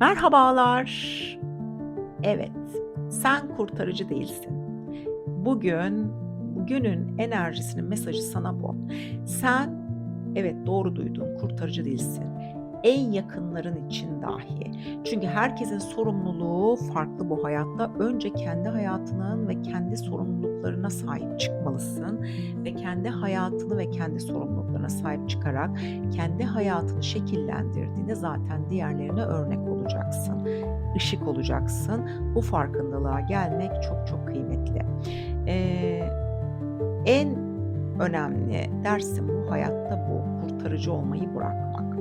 Merhabalar. Evet, sen kurtarıcı değilsin. Bugün, bugünün enerjisinin mesajı sana bu. Sen, evet doğru duydun, kurtarıcı değilsin. En yakınların için dahi. Çünkü herkesin sorumluluğu farklı bu hayatta. Önce kendi hayatının ve kendi sorumluluklarına sahip çıkmalısın ve kendi hayatını ve kendi sorumluluklarına sahip çıkarak kendi hayatını şekillendirdiğinde zaten diğerlerine örnek olacaksın. Işık olacaksın. Bu farkındalığa gelmek çok çok kıymetli. Ee, en önemli dersim bu hayatta bu. Kurtarıcı olmayı bırakmak.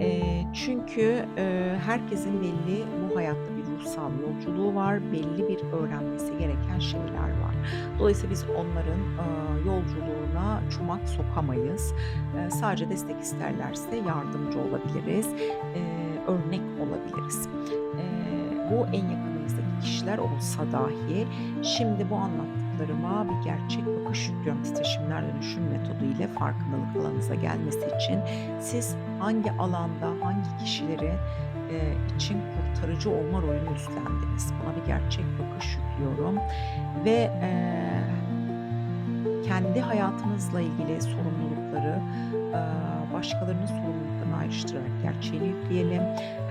Ee, çünkü e, herkesin belli bu hayatta bir ruhsal yolculuğu var. Belli bir öğrenmesi gereken şeyler var. Dolayısıyla biz onların e, yolculuğuna çomak sokamayız. E, sadece destek isterlerse yardımcı olabiliriz. E, örnek olabiliriz. E, bu en yakınımızdaki kişiler olsa dahi şimdi bu anlattıklarıma bir gerçek bakış yüklüyorum titreşimler dönüşüm metodu ile farkındalık alanınıza gelmesi için siz hangi alanda hangi kişileri e, için kurtarıcı olma rolünü üstlendiniz. Buna bir gerçek bakış yüklüyorum ve e, kendi hayatınızla ilgili sorumlulukları e, başkalarının sorumluluklarına ayrıştırarak gerçeğini yükleyelim.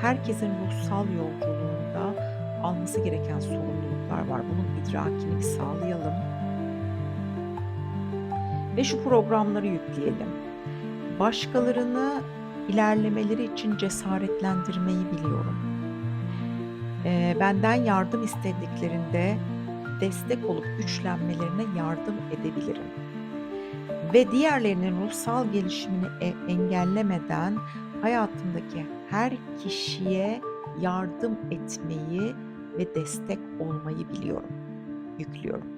Herkesin ruhsal yolculuğunda alması gereken sorumluluklar var. Bunun idrakini sağlayalım. Ve şu programları yükleyelim. Başkalarını ilerlemeleri için cesaretlendirmeyi biliyorum. Ee, benden yardım istediklerinde destek olup güçlenmelerine yardım edebilirim. Ve diğerlerinin ruhsal gelişimini e- engellemeden hayatımdaki her kişiye yardım etmeyi ve destek olmayı biliyorum. Yüklüyorum.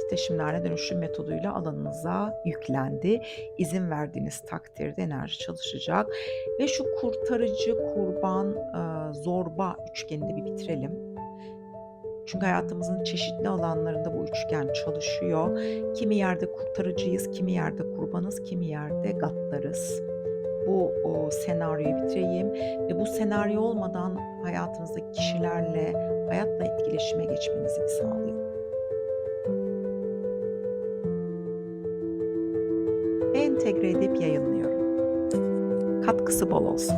Titreşimlerle dönüşüm metoduyla alanınıza yüklendi. İzin verdiğiniz takdirde enerji çalışacak. Ve şu kurtarıcı, kurban, zorba üçgenini bir bitirelim. Çünkü hayatımızın çeşitli alanlarında bu üçgen çalışıyor. Kimi yerde kurtarıcıyız, kimi yerde kurbanız, kimi yerde gaddarız. Bu o, senaryoyu bitireyim ve bu senaryo olmadan hayatınızdaki kişilerle, hayatla etkileşime geçmenizi bir sağlayalım. Entegre edip yayınlıyorum. Katkısı bol olsun.